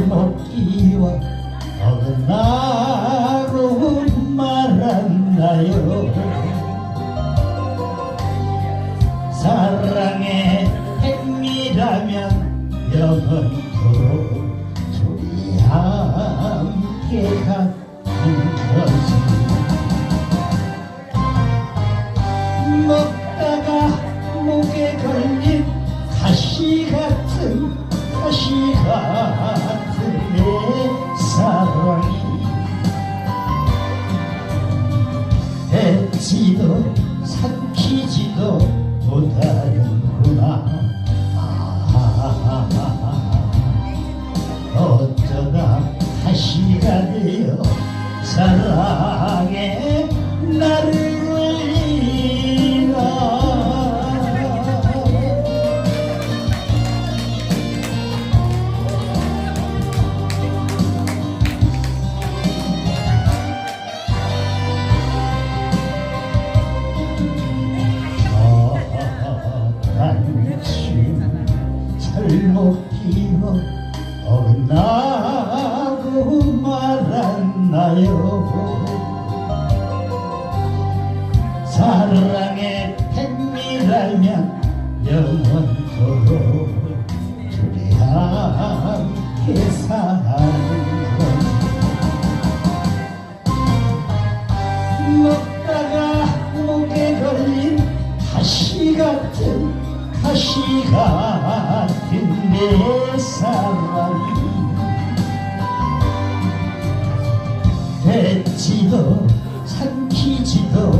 먹기와 어느 나로 말았나요. 삼키지도 못하는구나 끼워 어긋나고 말았나요? 사랑의 행미라면 영원토록 둘이 함께 사는 것 먹다가 목에 걸린 가시 같은 가시 같은 내 사랑이 됐지도 삼키지도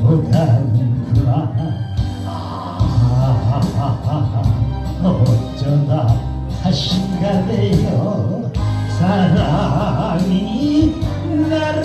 못하는구나 아, 어쩌다 다신가 되어 사랑이 나를